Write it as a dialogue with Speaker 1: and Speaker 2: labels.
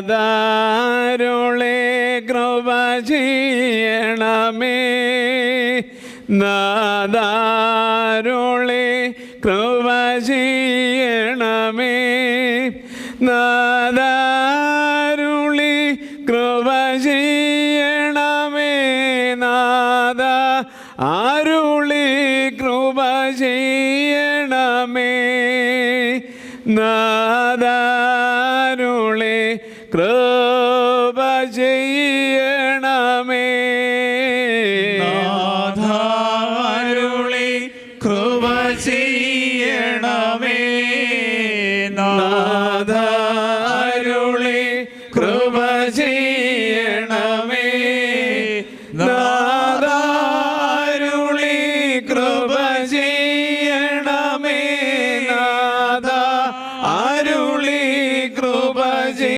Speaker 1: നാദാരുളെ കൃപ ചെയ്യണമേ. നാദാരുളെ കൃപ ചെയ്യണമേ. നാദാരുളി കൃപ ചെയ്യണമേ. നാദ ആരുളി കൃപ ചെയ്യണമേ. നാദാരുളി കൃപ ചെയ്യണമേ.
Speaker 2: നാഥാരുളി കൃപ ചെയ്യണമേ. നാഥാരുളി കൃപ ചെയ്യണമേ.
Speaker 1: നാദാരുളി കൃപ ചെയ്യണമേ. അരുളി കൃപ